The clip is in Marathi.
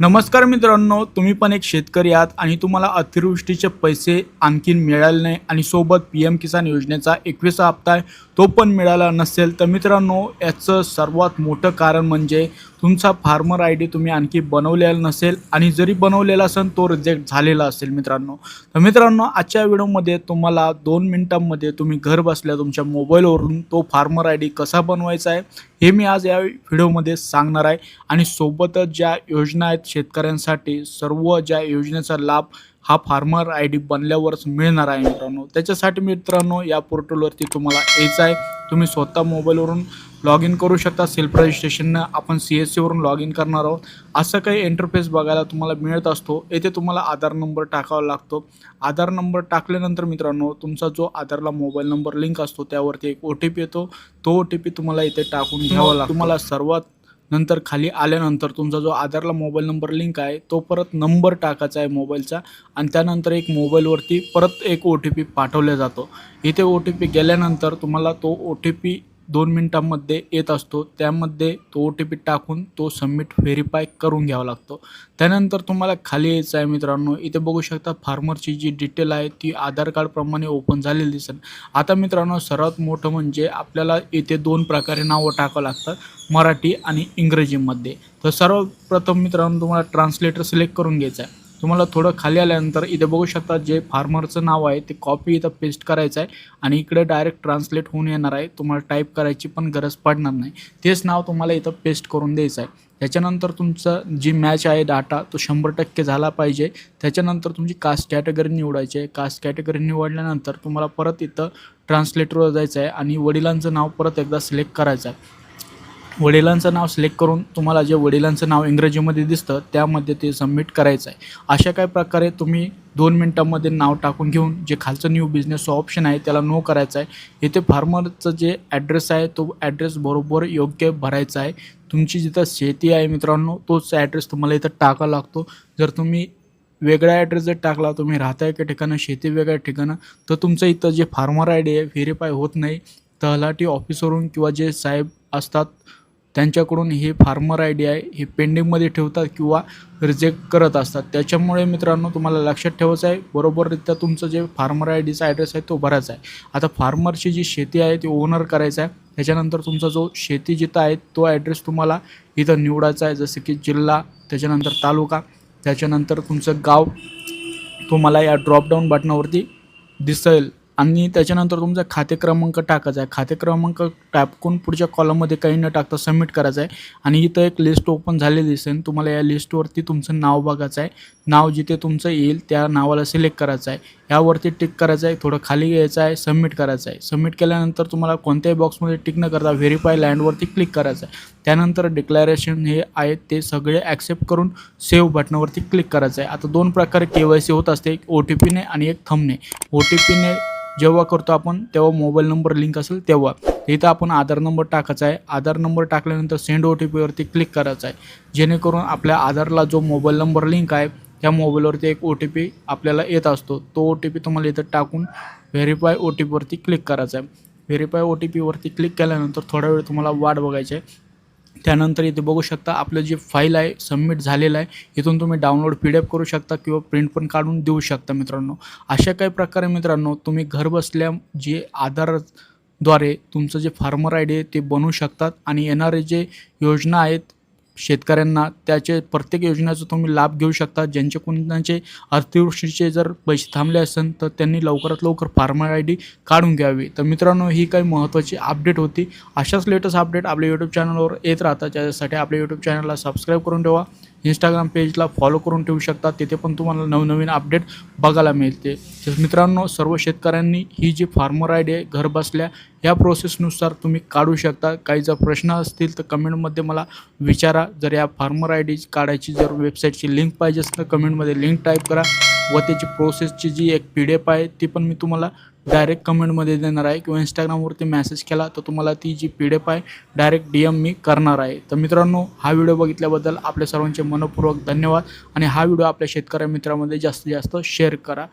नमस्कार मित्रांनो तुम्ही पण एक शेतकरी आहात आणि तुम्हाला अतिवृष्टीचे पैसे आणखीन मिळाले नाही आणि सोबत पी एम किसान योजनेचा एकविसा हप्ता आहे. तो पण मिळाला नसेल तर मित्रांनो याचं सर्वात मोठं कारण म्हणजे तुमचा फार्मर आय डी तुम्ही आणखी बनवलेला नसेल आणि जरी बनवलेला असेल तो रिजेक्ट झालेला असेल मित्रांनो. तर मित्रांनो आजच्या व्हिडिओमध्ये तुम्हाला दोन मिनिटांमध्ये तुम्ही घर बसल्या तुमच्या मोबाईलवरून तो फार्मर आय डी कसा बनवायचा आहे हे मी आज या व्हिडिओमध्ये सांगणार आहे. आणि सोबतच ज्या योजना आहेत शेतकऱ्यांसाठी सर्व ज्या योजनेचा लाभ हा फार्मर आय डी बनल्यावरच मिळणार आहे मित्रांनो. त्याच्यासाठी मित्रांनो या पोर्टलवरती तुम्हाला यायचं आहे. तुम्ही स्वतः मोबाईलवरून लॉग इन करू शकता. सेल्फ रजिस्ट्रेशननं आपण सी एस सीवरून लॉग इन करणार आहोत. असं काही इंटरफेस बघायला तुम्हाला मिळत असतो. येथे तुम्हाला आधार नंबर टाकावा लागतो. आधार नंबर टाकल्यानंतर मित्रांनो तुमचा जो आधारला मोबाईल नंबर लिंक असतो त्यावरती एक ओ टी पी येतो. तो ओ टी पी तुम्हाला इथे टाकून घ्यावा लागतो. तुम्हाला सर्वात नंतर खाली आल्यानंतर तुमचा जो आधारला मोबाईल नंबर लिंक आहे तो परत नंबर टाकायचा आहे मोबाईलचा आणि त्यानंतर एक मोबाईलवरती परत एक ओ टी पी पाठवला जातो. इथे ओ टी पी गेल्यानंतर तुम्हाला तो ओ टी पी दोन मिनटांमध्ये येत असतो. त्यामध्ये तो ओ टी पी टाकून तो सबमिट व्हेरीफाय करून घ्यावा लागतो. त्यानंतर तुम्हाला खाली यायचं आहे मित्रांनो. इथे बघू शकता फार्मरची जी डिटेल आहे ती आधार कार्डप्रमाणे ओपन झालेली दिसेल. आता मित्रांनो सर्वात मोठं म्हणजे आपल्याला इथे दोन प्रकारे नावं टाकावं लागतात. मराठी आणि इंग्रजीमध्ये. तर सर्वप्रथम मित्रांनो तुम्हाला ट्रान्सलेटर सिलेक्ट करून घ्यायचं आहे. तुम्हाला थोडं खाली आल्यानंतर इथे बघू शकता जे फार्मरचं नाव आहे ते कॉपी इथं पेस्ट करायचं आहे आणि इकडे डायरेक्ट ट्रान्सलेट होऊन येणार आहे. तुम्हाला टाईप करायची पण गरज पडणार नाही. तेच नाव तुम्हाला इथं पेस्ट करून द्यायचं आहे. त्याच्यानंतर तुमचं जी मॅच आहे डाटा तो शंभर टक्के झाला पाहिजे. त्याच्यानंतर तुमची कास्ट कॅटेगरी निवडायची आहे. कास्ट कॅटेगरी निवडल्यानंतर तुम्हाला परत इथं ट्रान्सलेटरवर जायचं आहे आणि वडिलांचं नाव परत एकदा सिलेक्ट करायचं आहे. वडिलांचं नाव सिलेक्ट करून तुम्हाला जे वडिलांचं नाव इंग्रजीमध्ये दिसतं त्यामध्ये ते सबमिट करायचं आहे अशा काही प्रकारे तुम्ही दोन मिनटामध्ये नाव टाकून घेऊन जे खालचं न्यू बिझनेस ऑप्शन आहे त्याला नो करायचं आहे इथे फार्मरचं जे ॲड्रेस आहे तो ॲड्रेस बरोबर योग्य भरायचा आहे. तुमची जिथं शेती आहे मित्रांनो तोच ॲड्रेस तुम्हाला इथं टाकावा लागतो. जर तुम्ही वेगळा ॲड्रेस जर टाकला तुम्ही राहता एका ठिकाणं शेती वेगळ्या ठिकाणं तर तुमचं इथं जे फार्मर आय डी आहे व्हेरीफाय होत नाही. तलाठी ऑफिसवरून किंवा जे साहेब असतात त्यांच्याकडून हे फार्मर आय डी आहे हे पेंडिंगमध्ये ठेवतात किंवा रिजेक्ट करत असतात. त्याच्यामुळे मित्रांनो तुम्हाला लक्षात ठेवायचं आहे बरोबररित्या तुमचं जे फार्मर आय डीचा ॲड्रेस आहे तो भरायचा आहे. आता फार्मरची जी शेती आहे ती ओनर करायचा आहे. त्याच्यानंतर तुमचा जो शेती जिथं आहे तो ॲड्रेस तुम्हाला इथं निवडायचा आहे जसं की जिल्हा त्याच्यानंतर तालुका त्याच्यानंतर तुमचं गाव तुम्हाला या ड्रॉपडाऊन बटनावरती दिसेल. आणि त्याच्यानंतर तुमचा खाते क्रमांक टाकायचा आहे. खाते क्रमांक टाकून पुढच्या कॉलममध्ये काही न टाकता सबमिट करायचं आहे. आणि इथं एक लिस्ट ओपन झालेली दिसेल. तुम्हाला या लिस्टवरती तुमचं नाव बघायचं आहे. नाव जिथे तुमचं येईल त्या नावाला सिलेक्ट करायचं आहे. ह्यावरती टिक करायचं आहे. थोडं खाली घ्यायचं आहे. सबमिट करायचं आहे. सबमिट केल्यानंतर तुम्हाला कोणत्याही बॉक्समध्ये टिक न करता व्हेरीफाय लँडवरती क्लिक करायचं आहे. त्यानंतर डिक्लॅरेशन हे आहेत ते सगळे ॲक्सेप्ट करून सेव्ह बटनावरती क्लिक करायचं आहे. आता दोन प्रकारे के वाय सी होत असते. एक ओ टी पीने आणि एक थमने ओ टी पीने जेव्हा करतो आपण तेव्हा मोबाईल नंबर लिंक असेल तेव्हा. इथं आपण आधार नंबर टाकायचा आहे. आधार नंबर टाकल्यानंतर सेंड ओ टी पीवरती क्लिक करायचं आहे. जेणेकरून आपल्या आधारला जो मोबाईल नंबर लिंक आहे त्या मोबाईलवरती एक ओ टी पी आपल्याला येत असतो. तो ओ टी पी तुम्हाला इथं टाकून व्हेरीफाय ओ टी पीवरती क्लिक करायचा आहे. व्हेरीफाय ओ टी पीवरती क्लिक केल्यानंतर थोडा वेळ तुम्हाला वाट बघायची आहे. त्यानंतर इथे बघू शकता आपलं जे फाईल आहे सबमिट झालेलं आहे इथून तुम्ही डाउनलोड पी डी एफ करू शकता किंवा प्रिंट पण काढून देऊ शकता मित्रांनो. अशा काही प्रकारे मित्रांनो तुम्ही घरबसल्या जे जे आधारद्वारे तुमचं जे फार्मर आय डी आहे ते बनवू शकतात. आणि येणारे जे योजना आहेत शेतकऱ्यांना त्याचे प्रत्येक योजनेचा तुम्ही लाभ घेऊ शकता. ज्यांचे कोणाचे अतिवृष्टीचे जर पैसे थांबले असेल तर त्यांनी लवकरात लवकर फार्मर आय डी काढून घ्यावी. तर मित्रांनो ही काही महत्त्वाची अपडेट होती. अशाच लेटेस्ट अपडेट आपल्या यूट्यूब चॅनलवर येत राहतात. त्यासाठी आपल्या यूट्यूब चॅनलला सबस्क्राईब करून ठेवा. इंस्टाग्राम पेजला फॉलो करून ठेवू शकता. तिथे पण तुम्हाला नवनवीन अपडेट बघायला मिळते. तर मित्रांनो सर्व शेतकऱ्यांनी ही जी फार्मर आय डी आहे घर बसल्या या प्रोसेसनुसार तुम्ही काढू शकता. काही जर प्रश्न असतील तर कमेंटमध्ये मला विचारा. जर या फार्मर आय डी काढायची जर वेबसाईटची लिंक पाहिजे असेल तर कमेंटमध्ये लिंक टाईप करा. व त्याची प्रोसेसची जी एक पी डी एफ आहे ती पण मी तुम्हाला डायरेक्ट कमेंटमध्ये देणार आहे किंवा इंस्टाग्रामवरती मेसेज केला तर तुम्हाला ती जी पी डी एफ आहे डायरेक्ट डी एम मी करणार आहे. तर मित्रांनो हा व्हिडिओ बघितल्याबद्दल आपल्या सर्वांचे मनपूर्वक धन्यवाद आणि हा व्हिडिओ आपल्या शेतकऱ्या मित्रामध्ये जास्तीत जास्त शेअर करा.